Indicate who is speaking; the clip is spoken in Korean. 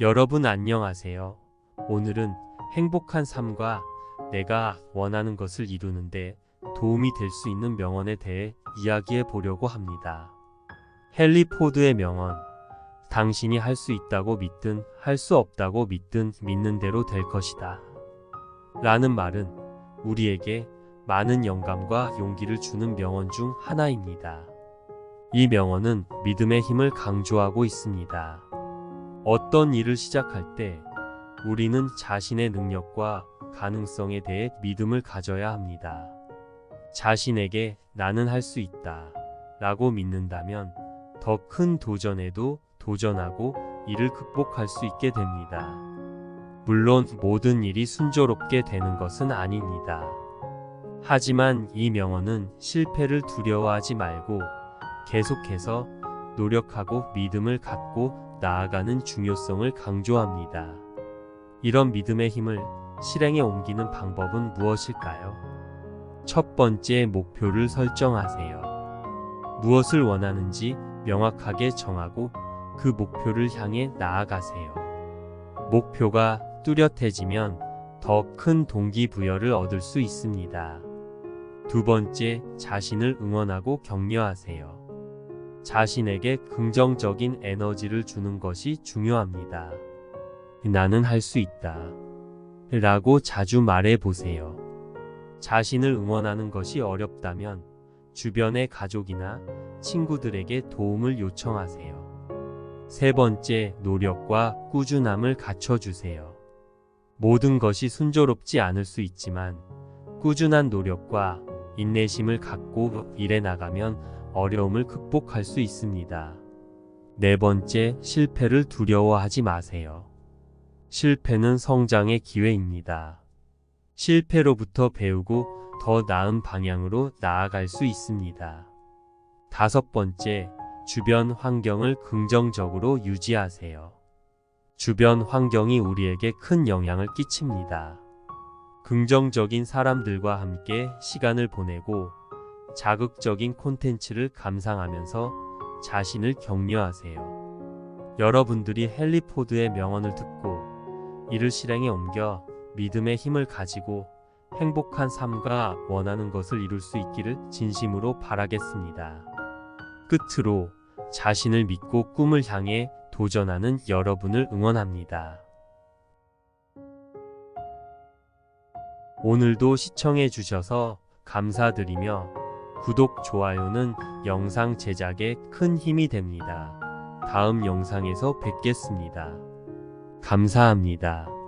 Speaker 1: 여러분 안녕하세요. 오늘은 행복한 삶과 내가 원하는 것을 이루는데 도움이 될 수 있는 명언에 대해 이야기해 보려고 합니다. 헨리 포드의 명언. 당신이 할 수 있다고 믿든 할 수 없다고 믿든 믿는 대로 될 것이다. 라는 말은 우리에게 많은 영감과 용기를 주는 명언 중 하나입니다. 이 명언은 믿음의 힘을 강조하고 있습니다. 어떤 일을 시작할 때 우리는 자신의 능력과 가능성에 대해 믿음을 가져야 합니다. 자신에게 나는 할 수 있다 라고 믿는다면 더 큰 도전에도 도전하고 이를 극복할 수 있게 됩니다. 물론 모든 일이 순조롭게 되는 것은 아닙니다. 하지만 이 명언은 실패를 두려워하지 말고 계속해서 노력하고 믿음을 갖고 나아가는 중요성을 강조합니다. 이런 믿음의 힘을 실행에 옮기는 방법은 무엇일까요? 첫 번째 목표를 설정하세요. 무엇을 원하는지 명확하게 정하고 그 목표를 향해 나아가세요. 목표가 뚜렷해지면 더 큰 동기부여를 얻을 수 있습니다. 두 번째, 자신을 응원하고 격려하세요. 자신에게 긍정적인 에너지를 주는 것이 중요합니다. 나는 할 수 있다. 라고 자주 말해 보세요. 자신을 응원하는 것이 어렵다면 주변의 가족이나 친구들에게 도움을 요청하세요. 세 번째, 노력과 꾸준함을 갖춰주세요. 모든 것이 순조롭지 않을 수 있지만 꾸준한 노력과 인내심을 갖고 일해 나가면 어려움을 극복할 수 있습니다. 네 번째, 실패를 두려워하지 마세요. 실패는 성장의 기회입니다. 실패로부터 배우고 더 나은 방향으로 나아갈 수 있습니다. 다섯 번째, 주변 환경을 긍정적으로 유지하세요. 주변 환경이 우리에게 큰 영향을 끼칩니다. 긍정적인 사람들과 함께 시간을 보내고 자극적인 콘텐츠를 감상하면서 자신을 격려하세요. 여러분들이 헨리 포드의 명언을 듣고 이를 실행에 옮겨 믿음의 힘을 가지고 행복한 삶과 원하는 것을 이룰 수 있기를 진심으로 바라겠습니다. 끝으로 자신을 믿고 꿈을 향해 도전하는 여러분을 응원합니다. 오늘도 시청해 주셔서 감사드리며 구독, 좋아요는 영상 제작에 큰 힘이 됩니다. 다음 영상에서 뵙겠습니다. 감사합니다.